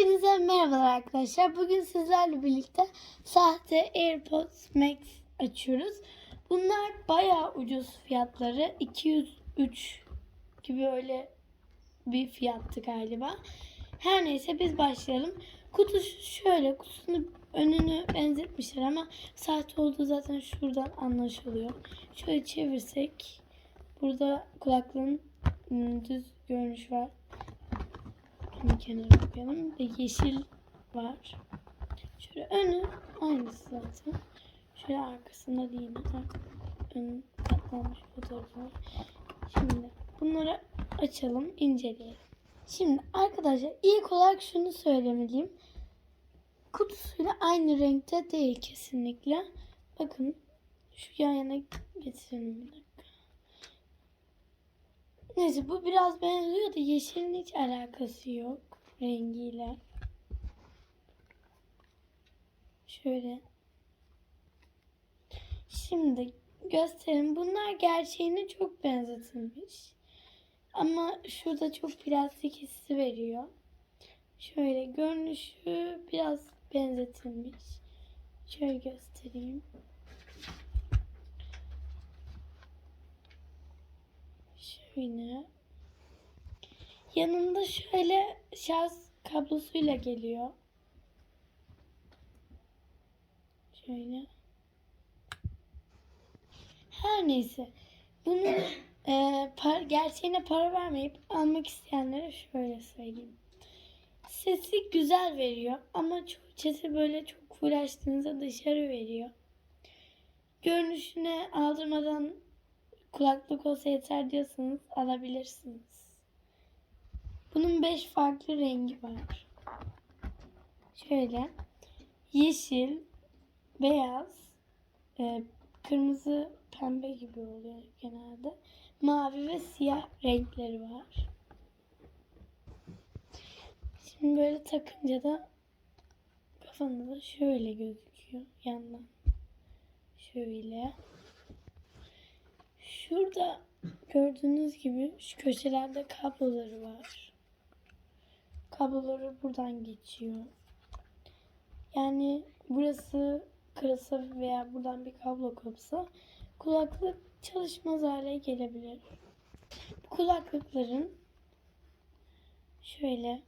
Hepinize merhabalar arkadaşlar. Bugün sizlerle birlikte sahte AirPods Max açıyoruz. Bunlar bayağı ucuz fiyatları. 203 gibi öyle bir fiyattı galiba. Her neyse biz başlayalım. Kutusu şöyle. Kutusunu önünü benzetmişler ama sahte olduğu zaten şuradan anlaşılıyor. Şöyle çevirsek burada kulaklığın ım, düz görünüş var. Kenara koyalım. Ve yeşil var. Şöyle önü aynısı zaten. Şöyle arkasında değil. Ön katlanmış fotoğrafı var. Şimdi bunları açalım, inceleyelim. Şimdi arkadaşlar ilk olarak şunu söylemeliyim. Kutusuyla aynı renkte değil kesinlikle. Bakın şu yan yana getirelim. Neyse bu biraz benziyor da yeşilin hiç alakası yok rengiyle. Şöyle. Şimdi göstereyim. Bunlar gerçeğine çok benzetilmiş. Ama şurada çok plastik hissi veriyor. Şöyle görünüşü biraz benzetilmiş. Şöyle göstereyim. Şöyle. Yanında şöyle şarj kablosuyla geliyor. Şöyle. Her neyse. Bunu e, par, gerçeğine para vermeyip almak isteyenlere şöyle söyleyeyim. Sesi güzel veriyor ama çok sesi böyle çok full açtığınızda dışarı veriyor. Görünüşüne aldırmadan kulaklık olsa yeter diyorsanız alabilirsiniz. Bunun 5 farklı rengi var. Şöyle yeşil, beyaz, e, kırmızı, pembe gibi oluyor genelde. Mavi ve siyah renkleri var. Şimdi böyle takınca da kafanızda şöyle gözüküyor yandan. Şöyle. Şurada gördüğünüz gibi şu köşelerde kabloları var. Kabloları buradan geçiyor. Yani burası kırılsa veya buradan bir kablo kopsa kulaklık çalışmaz hale gelebilir. Kulaklıkların şöyle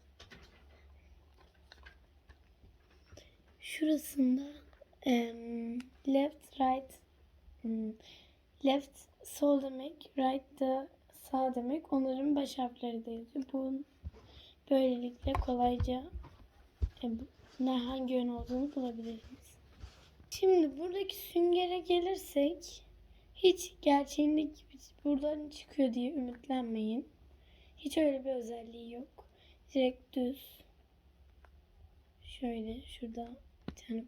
şurasında em, left right em, left sol demek right da sağ demek onların baş harfleri de yazıyor. Bu böylelikle kolayca ne hangi yön olduğunu bulabilirsiniz. Şimdi buradaki süngere gelirsek hiç gerçeğindeki gibi buradan çıkıyor diye ümitlenmeyin. Hiç öyle bir özelliği yok. Direkt düz. Şöyle şurada bir tane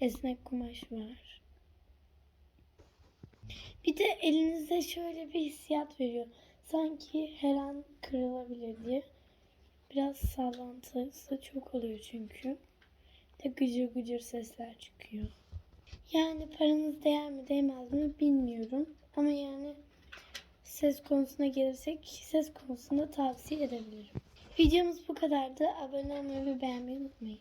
esnek kumaş var. Bir de elinize şöyle bir hissiyat veriyor. Sanki her an kırılabilir diye. Biraz sallantısı çok oluyor çünkü. De gıcır gıcır sesler çıkıyor. Yani paranız değer mi değmez mi bilmiyorum. Ama yani ses konusuna gelirsek ses konusunda tavsiye edebilirim. Videomuz bu kadardı. Abone olmayı ve beğenmeyi unutmayın.